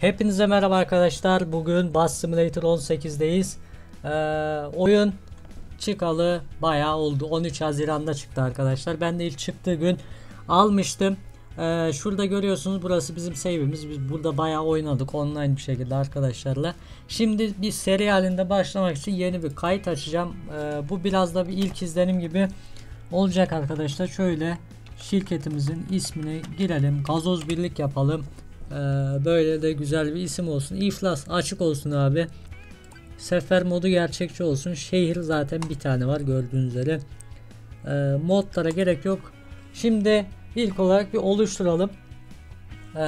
Hepinize merhaba arkadaşlar. Bugün Bus Simulator 18'deyiz. Ee, oyun çıkalı bayağı oldu. 13 Haziran'da çıktı arkadaşlar. Ben de ilk çıktığı gün almıştım. Ee, şurada görüyorsunuz burası bizim save'imiz. Biz burada bayağı oynadık online bir şekilde arkadaşlarla. Şimdi bir seri halinde başlamak için yeni bir kayıt açacağım. Ee, bu biraz da bir ilk izlenim gibi olacak arkadaşlar. Şöyle şirketimizin ismini girelim. Gazoz birlik yapalım. Ee, böyle de güzel bir isim olsun. İflas açık olsun abi. Sefer modu gerçekçi olsun. Şehir zaten bir tane var gördüğünüz üzere. Ee, modlara gerek yok. Şimdi ilk olarak bir oluşturalım. Ee,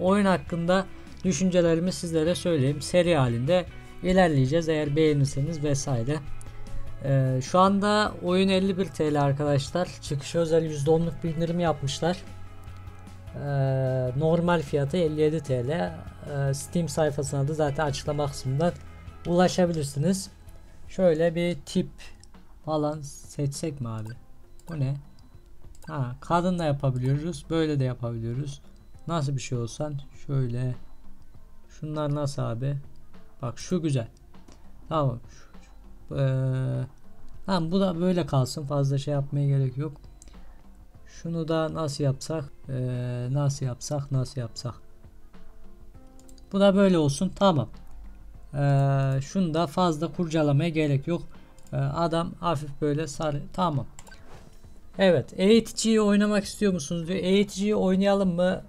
oyun hakkında düşüncelerimi sizlere söyleyeyim. Seri halinde ilerleyeceğiz eğer beğenirseniz vesaire. Şu anda oyun 51 TL arkadaşlar. Çıkış özel %10'luk bir indirim yapmışlar. Ee, normal fiyatı 57 TL. Steam sayfasına da zaten açıklama kısmından ulaşabilirsiniz. Şöyle bir tip falan seçsek mi abi? Bu ne? Ha, kadın da yapabiliyoruz. Böyle de yapabiliyoruz. Nasıl bir şey olsan şöyle. Şunlar nasıl abi? Bak şu güzel. Tamam. Ee, tamam bu da böyle kalsın. Fazla şey yapmaya gerek yok. Şunu da nasıl yapsak? Ee, nasıl yapsak? Nasıl yapsak? Bu da böyle olsun. Tamam. Ee, şunu da fazla kurcalamaya gerek yok. Ee, adam hafif böyle sarı. Tamam. Evet. Eğiticiyi oynamak istiyor musunuz diyor. Eğiticiyi oynayalım mı?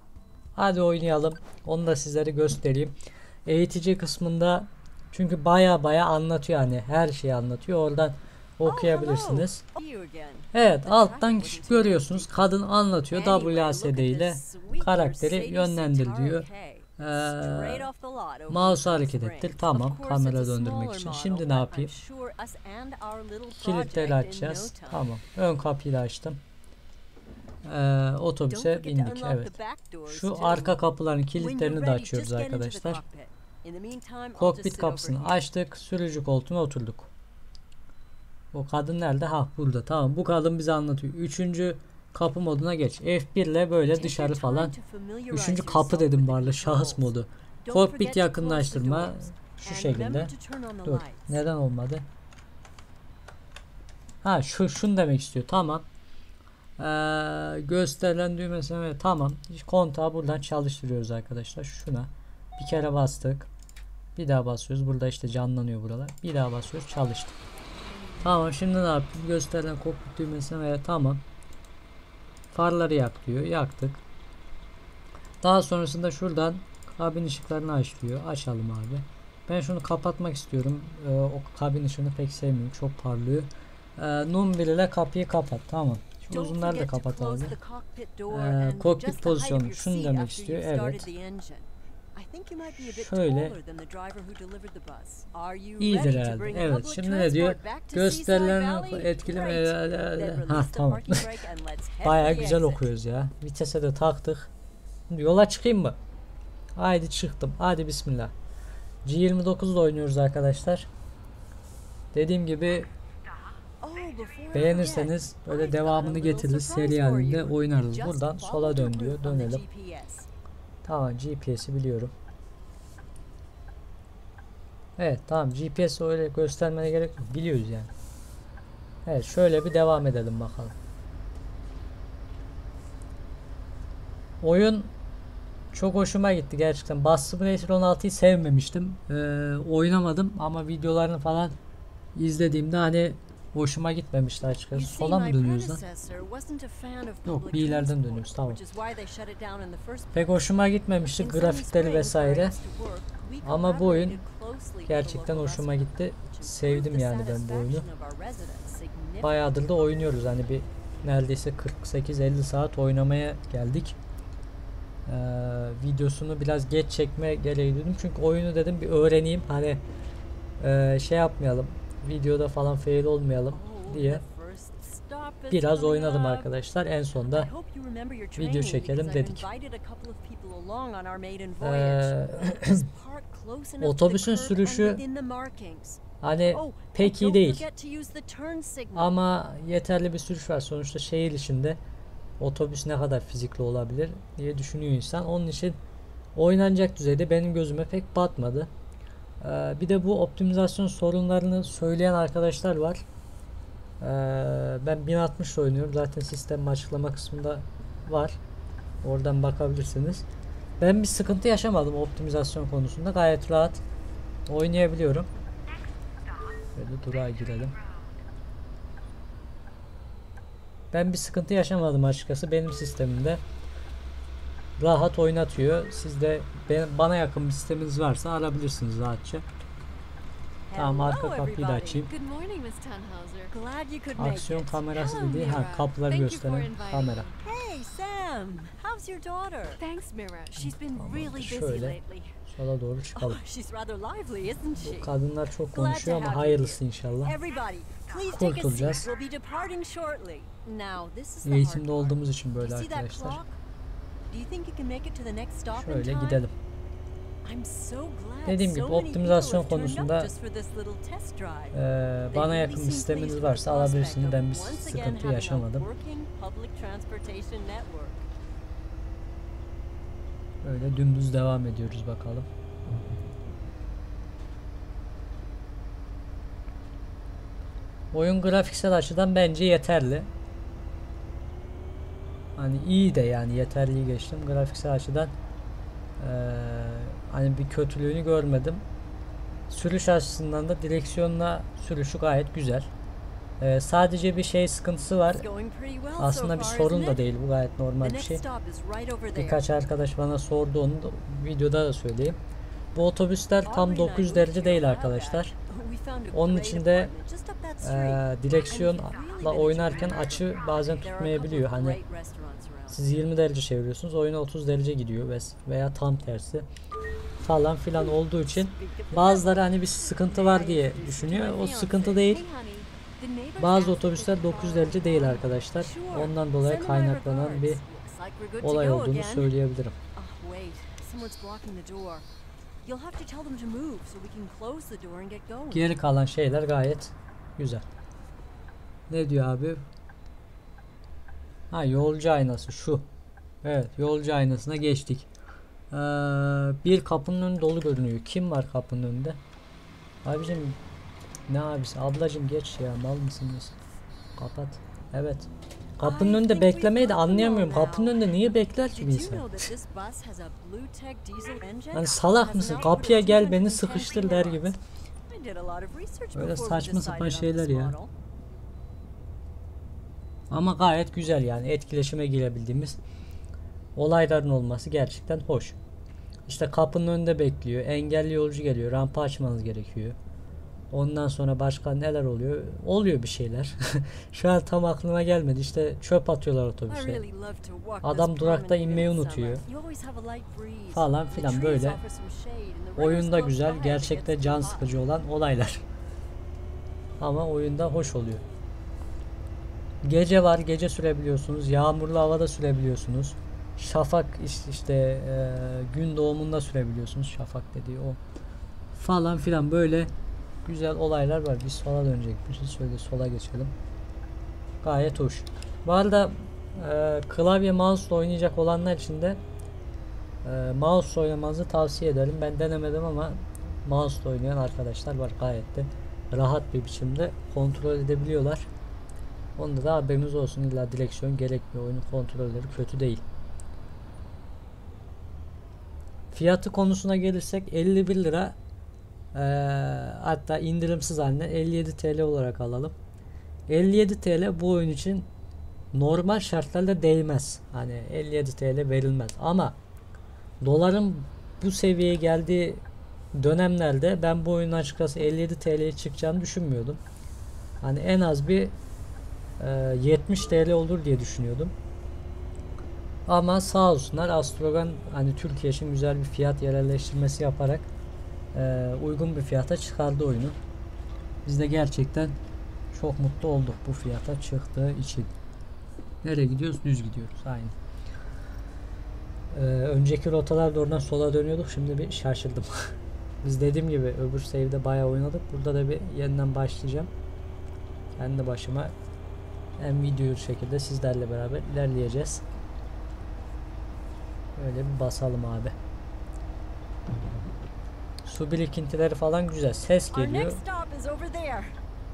Hadi oynayalım. Onu da sizlere göstereyim. Eğitici kısmında çünkü baya baya anlatıyor yani her şeyi anlatıyor. Oradan okuyabilirsiniz. Evet alttan görüyorsunuz kadın anlatıyor WASD ile karakteri yönlendir diyor. Ee, mouse hareket ettir tamam kamera döndürmek için. Şimdi ne yapayım? Kilitleri açacağız. Tamam. Ön kapıyı da açtım. Ee, otobüse bindik evet. Şu arka kapıların kilitlerini de açıyoruz arkadaşlar. Kokpit kapısını açtık. Sürücü koltuğuna oturduk. O kadın nerede? Ha burada. Tamam. Bu kadın bize anlatıyor. Üçüncü kapı moduna geç. F1 ile böyle dışarı falan. Üçüncü kapı dedim barla. Şahıs modu. Kokpit yakınlaştırma. Şu şekilde. Dur. Neden olmadı? Ha şu şunu demek istiyor. Tamam. Ee, gösterilen düğmesine evet, tamam. Kontağı buradan çalıştırıyoruz arkadaşlar. Şuna. Bir kere bastık. Bir daha basıyoruz. Burada işte canlanıyor buralar. Bir daha basıyoruz. Çalıştı. Tamam şimdi ne yapayım? Gösterilen kokpit düğmesine ve tamam. Farları yak diyor. Yaktık. Daha sonrasında şuradan kabin ışıklarını aç diyor. Açalım abi. Ben şunu kapatmak istiyorum. Ee, o kabin ışığını pek sevmiyorum. Çok parlıyor. Ee, num 1 ile kapıyı kapat. Tamam. Şu uzunları da kapat abi. Ee, kokpit pozisyonu. Şunu demek istiyor. Evet. Şöyle iyidir herhalde. Evet şimdi ne diyor? Gösterilen etkili Ha tamam. Baya güzel okuyoruz ya. Vitese de taktık. Şimdi yola çıkayım mı? Haydi çıktım. Hadi bismillah. G29 ile oynuyoruz arkadaşlar. Dediğim gibi beğenirseniz böyle devamını getiririz seri halinde oynarız. Buradan sola dön diyor. Dönelim. Tamam GPS'i biliyorum. Evet tamam GPS öyle göstermene gerek yok. Biliyoruz yani. Evet şöyle bir devam edelim bakalım. Oyun çok hoşuma gitti gerçekten. Bus Simulator 16'yı sevmemiştim. Ee, oynamadım ama videolarını falan izlediğimde hani hoşuma gitmemişti açıkçası. Sola mı dönüyoruz lan? Yok bir ileriden dönüyoruz tamam. Pek hoşuma gitmemişti grafikleri vesaire. Ama bu oyun gerçekten hoşuma gitti. Sevdim yani ben bu oyunu. Bayağıdır da oynuyoruz hani bir neredeyse 48-50 saat oynamaya geldik. Ee, videosunu biraz geç çekme gereği duydum çünkü oyunu dedim bir öğreneyim hani e, şey yapmayalım videoda falan fail olmayalım diye biraz oynadım arkadaşlar. En sonda video çekelim dedik. Ee, otobüsün sürüşü hani pek iyi değil. Ama yeterli bir sürüş var. Sonuçta şehir içinde otobüs ne kadar fizikli olabilir diye düşünüyor insan. Onun için oynanacak düzeyde benim gözüme pek batmadı. Ee, bir de bu optimizasyon sorunlarını söyleyen arkadaşlar var. Ee, ben 1060 oynuyorum. Zaten sistem açıklama kısmında var. Oradan bakabilirsiniz. Ben bir sıkıntı yaşamadım optimizasyon konusunda. Gayet rahat oynayabiliyorum. Böyle durağa girelim. Ben bir sıkıntı yaşamadım açıkçası. Benim sistemimde rahat oynatıyor. Siz de bana yakın bir sisteminiz varsa arabilirsiniz rahatça. Tamam arka kapıyı da açayım. Aksiyon kamerası dediği ha kapıları gösteren kamera. me. Hey, Sam. How's your daughter? Thanks, Mira. She's been really busy şöyle. lately. Sola doğru Oh, çıkalım. she's rather lively, isn't she? Kadınlar çok konuşuyor ama hayırlısı inşallah. Kurtulacağız. Eğitimde olduğumuz için böyle arkadaşlar. Şöyle gidelim. Dediğim gibi optimizasyon konusunda They bana yakın bir sisteminiz varsa alabilirsiniz. Ben bir sıkıntı yaşamadım. working public transportation network. Öyle dümdüz devam ediyoruz bakalım. Oyun grafiksel açıdan bence yeterli. Hani iyi de yani yeterliyi geçtim. Grafiksel açıdan eee, hani bir kötülüğünü görmedim. Sürüş açısından da direksiyonla sürüşü gayet güzel. Eee, sadece bir şey sıkıntısı var. Aslında bir sorun da değil bu gayet normal bir şey. Birkaç arkadaş bana sordu onu da videoda da söyleyeyim. Bu otobüsler tam Aubrey and I 900 moved derece değil arkadaşlar. a Onun that Eee street. direksiyonla oynarken açı bazen tutmayabiliyor. Hani. Siz 20 derece çeviriyorsunuz oyuna 30 derece gidiyor veya tam tersi falan filan olduğu için bazıları hani bir sıkıntı var diye düşünüyor. O sıkıntı değil. Bazı otobüsler the 900 car derece değil arkadaşlar. Ondan dolayı kaynaklanan bir olay olduğunu söyleyebilirim. Geri kalan şeyler gayet güzel. Ne diyor abi? Ha yolcu aynası şu. Evet yolcu aynasına geçtik. Ee, bir kapının önü dolu görünüyor. Kim var kapının önünde? Abicim ne abisi? Ablacım geç ya mal mısınız? Kapat. Evet. Kapının önünde beklemeyi de anlayamıyorum. Kapının önünde niye bekler ki bir insan? Hani salak mısın? Kapıya gel beni 210 sıkıştır der gibi. kilowatts. I did a lot of research Öyle before we saçma sapan şeyler ya. Ama gayet güzel yani etkileşime girebildiğimiz olayların olması gerçekten hoş. İşte kapının önünde bekliyor. Engelli yolcu geliyor. Rampa açmanız gerekiyor. Ondan sonra başka neler oluyor? Oluyor bir şeyler. Şu an tam aklıma gelmedi. İşte çöp atıyorlar otobüse. Adam durakta inmeyi unutuyor. Falan filan böyle. Oyunda güzel, gerçekte can sıkıcı olan olaylar. Ama oyunda hoş oluyor. Gece var, gece sürebiliyorsunuz. Yağmurlu havada sürebiliyorsunuz. Şafak iş- işte e, gün doğumunda sürebiliyorsunuz. Şafak dediği o. Falan filan böyle güzel olaylar var. Biz sola dönecekmişiz. Şöyle sola geçelim. Gayet hoş. Bu arada e, klavye mouse oynayacak olanlar için de e, mouse oynamanızı tavsiye ederim. Ben denemedim ama mouse oynayan arkadaşlar var gayet de rahat bir biçimde kontrol edebiliyorlar. Onda da haberiniz olsun. İlla direksiyon gerekmiyor. Oyunun kontrolleri kötü değil. Fiyatı konusuna gelirsek 51 lira eee, hatta indirimsiz haline 57 TL olarak alalım. 57 TL bu oyun için normal şartlarda değmez. Hani 57 TL verilmez ama doların bu seviyeye geldiği dönemlerde ben bu oyunun açıkçası 57 TL'ye çıkacağını düşünmüyordum. Hani en az bir 70 TL olur diye düşünüyordum. Ama sağ olsunlar Astrogan hani Türkiye için güzel bir fiyat yerelleştirmesi yaparak e, uygun bir fiyata çıkardı oyunu. Biz de gerçekten çok mutlu olduk bu fiyata çıktığı için. Nereye gidiyoruz? Düz gidiyoruz. Aynı. Ee, önceki rotalarda oradan sola dönüyorduk. Şimdi bir şaşırdım. Biz dediğim gibi öbür save'de bayağı oynadık. Burada da bir yeniden başlayacağım. Kendi başıma hem video şekilde sizlerle beraber ilerleyeceğiz. Öyle bir basalım abi. Su birikintileri falan güzel. Ses geliyor.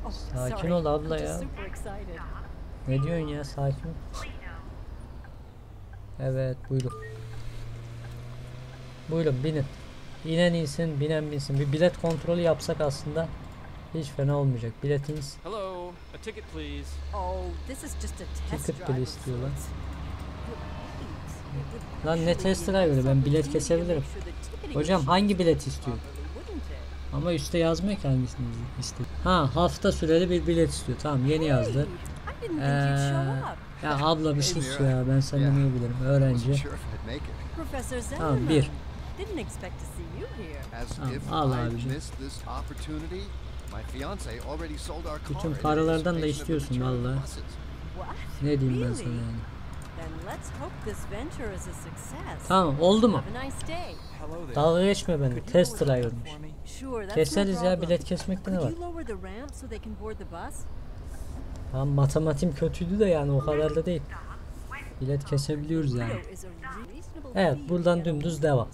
Oh, Sakin ol abla ya. Ne diyorsun ya sakin ol. Evet buyurun. Buyurun binin. İnen insin binen binsin. Bir bilet kontrolü yapsak aslında hiç fena olmayacak. Biletiniz Hello, ticket please. Oh, this is just a test Ticket. But wait, Lan ne test have Ben bilet kesebilirim. Hocam hangi bilet istiyor? Ama üstte yazmıyor ki hangisini istiyor. Ha hafta süreli bir bilet istiyor. Tamam yeni yazdı. Ee, ya abla bir sus ya ben senden Yeah. bilirim. Öğrenci. Tamam, bir. Didn't expect to see you here. As Tamam, al I'd Bütün paralardan da istiyorsun. What? Ne diyeyim ben sana yani. Tamam oldu mu? Dalga geçme beni. Test driver'mış. Keseriz ya bilet kesmekte ne var? Tamam matematiğim kötüydü de yani o kadar da değil. Bilet kesebiliyoruz yani. Evet, buradan dümdüz devam.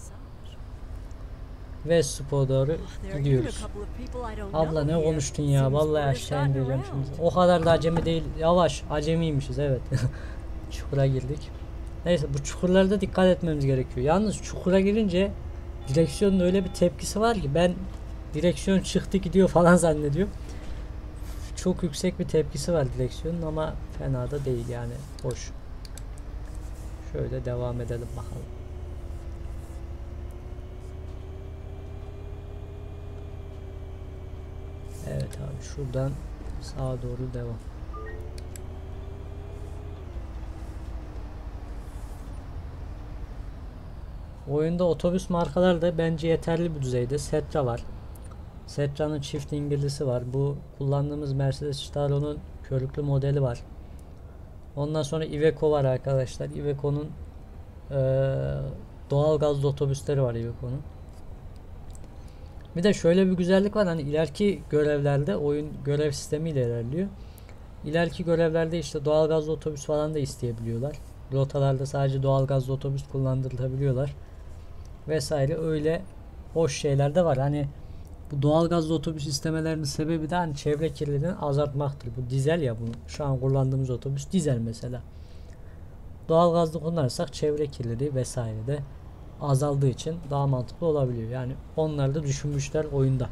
Westport doğru There are even a gidiyoruz. Abla ne konuştun ya? Vallahi aşağı indireceğim şimdi. O kadar da acemi değil. Yavaş. Acemiymişiz evet. Çukura girdik. Neyse bu çukurlarda dikkat etmemiz gerekiyor. Yalnız çukura girince direksiyonun öyle bir tepkisi var ki ben direksiyon çıktı gidiyor falan zannediyorum. Çok yüksek bir tepkisi var direksiyonun ama fena da değil yani. Hoş. Şöyle devam edelim bakalım. Evet abi şuradan sağa doğru devam. Oyunda otobüs markaları da bence yeterli bir düzeyde. Setra var. Setra'nın çift İngilizisi var. Bu kullandığımız Mercedes Staro'nun körüklü modeli var. Ondan sonra Iveco var arkadaşlar. Iveco'nun eee doğal gazlı otobüsleri var Iveco'nun. Bir de şöyle bir güzellik var hani ileriki görevlerde oyun görev sistemiyle ilerliyor. İleriki görevlerde işte doğalgazlı otobüs falan da isteyebiliyorlar. Rotalarda sadece doğalgazlı otobüs kullandırılabiliyorlar. Vesaire öyle hoş şeyler de var. Hani bu doğalgazlı otobüs istemelerinin sebebi de hani çevre kirliliğini azaltmaktır. Bu dizel ya bu şu an kullandığımız otobüs dizel mesela. Doğalgazlı kullanırsak çevre kirliliği vesaire de azaldığı için daha mantıklı olabiliyor. Yani onlar da düşünmüşler oyunda.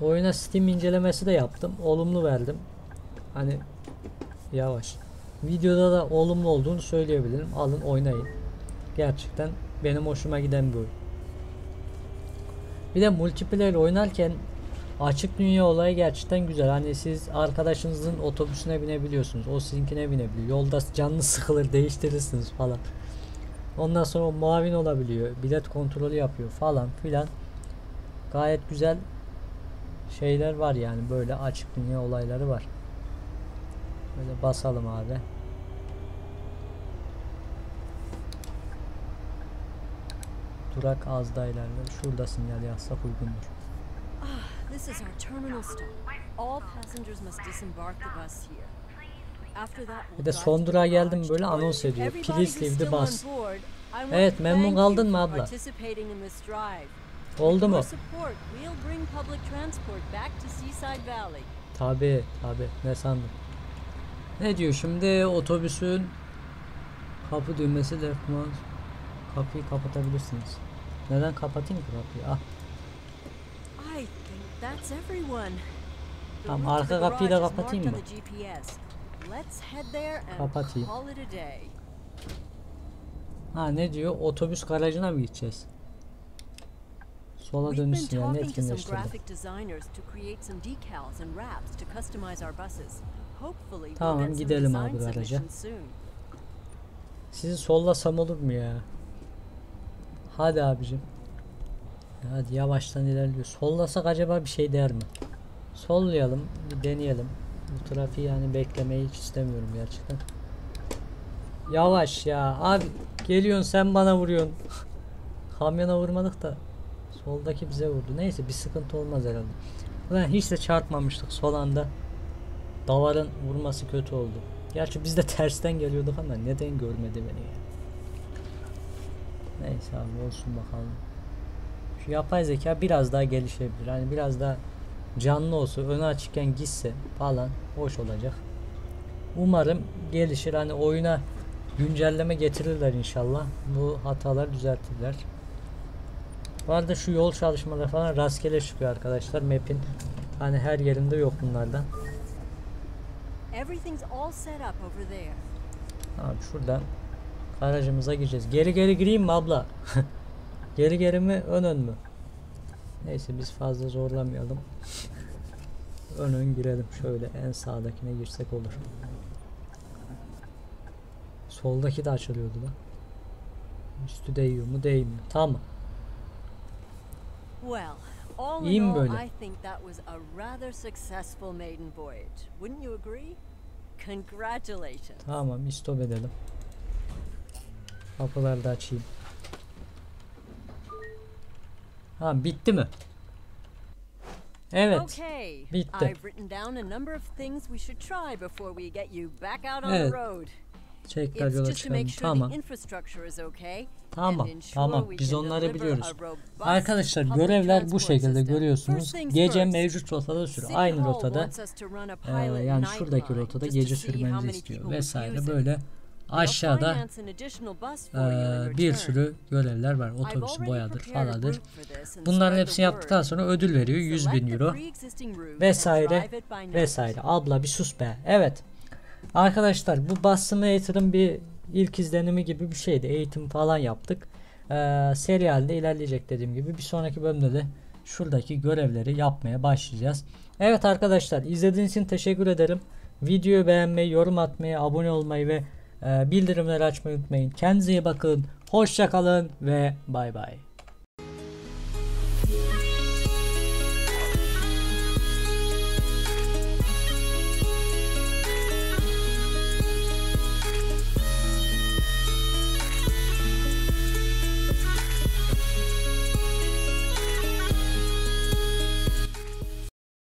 Oyuna Steam incelemesi de yaptım. Olumlu verdim. Hani yavaş. Videoda da olumlu olduğunu söyleyebilirim. Alın oynayın. Gerçekten benim hoşuma giden bir oyun. Bir de multiplayer oynarken açık dünya olayı gerçekten güzel. Hani siz arkadaşınızın otobüsüne binebiliyorsunuz. O sizinkine binebiliyor. Yolda canlı sıkılır değiştirirsiniz falan. Ondan sonra o muavin olabiliyor. Bilet kontrolü yapıyor falan filan. Gayet güzel şeyler var yani böyle açık dünya olayları var. Böyle basalım abi. Durak az da ileride. Şurada sinyal yazsak uygundur. This is our terminal stop. All passengers must disembark the bus here. Bir de son durağa geldim böyle anons ediyor. Please leave the bus. Evet, memnun kaldın mı abla? Oldu mu? Tabi tabi ne sandın? Ne diyor şimdi otobüsün kapı düğmesi de kapıyı kapatabilirsiniz. Neden kapatayım ki kapıyı? Ah Tamam, arka kapıyı da kapatayım mı? And Kapatayım. ha ne diyor? Otobüs garajına mı gideceğiz? Sola We've been dönüş sinyalini talking to some etkinleştirdi. Tamam, gidelim abi garaja. Sizi sollasam olur mu ya? Hadi abicim. Hadi yavaştan ilerliyor. Sollasak acaba bir şey der mi? Sollayalım, bir deneyelim. Bu trafiği yani beklemeyi hiç istemiyorum gerçekten. Yavaş ya. Abi geliyorsun sen bana vuruyorsun. Kamyona vurmadık da soldaki bize vurdu. Neyse bir sıkıntı olmaz herhalde. Ulan hiç de çarpmamıştık son anda. Davarın vurması kötü oldu. Gerçi biz de tersten geliyorduk ama neden görmedi beni ya? Neyse abi olsun bakalım. Şu yapay zeka biraz daha gelişebilir. Hani biraz daha canlı olsa, önü açıkken gitse falan hoş olacak. Umarım gelişir. Hani oyuna güncelleme getirirler inşallah. Bu hatalar düzeltirler. Bu arada şu yol çalışmaları falan rastgele çıkıyor arkadaşlar. Map'in hani her yerinde yok bunlardan. Abi şuradan garajımıza gireceğiz. Geri geri gireyim mi abla? geri geri mi ön ön mü? Neyse biz fazla zorlamayalım. ön ön girelim şöyle en sağdakine girsek olur. Soldaki de açılıyordu lan. Üstü değiyor mu değmiyor. Tamam. Well, all in all, böyle? I think that was a rather successful maiden voyage. Wouldn't you agree? Congratulations. Tamam istop edelim. Kapıları da açayım. Ha bitti mi? Evet. Bitti. I've written down a number of things we should try before we get you back out on Evet. It's yola Tamam. Tamam, tamam. Biz onları biliyoruz. Arkadaşlar görevler bu şekilde görüyorsunuz. Gece mevcut rotada. City Aynı rotada. pilot yani şuradaki rotada gece sürmenizi istiyor vesaire böyle aşağıda in bir sürü görevler var. I've Otobüs already boyadır faladır. Bunların hepsini yaptıktan sonra ödül veriyor 100 Select bin euro vesaire vesaire. Abla bir sus be. Evet. Arkadaşlar bu Bus Simulator'ın bir ilk izlenimi gibi bir şeydi. Eğitim falan yaptık. Ee, seri halde ilerleyecek dediğim gibi. Bir sonraki bölümde de şuradaki görevleri yapmaya başlayacağız. Evet arkadaşlar izlediğiniz için teşekkür ederim. Videoyu beğenmeyi, yorum atmayı, abone olmayı ve e, bildirimleri açmayı unutmayın. Kendinize iyi bakın. Hoşça kalın ve bay bay.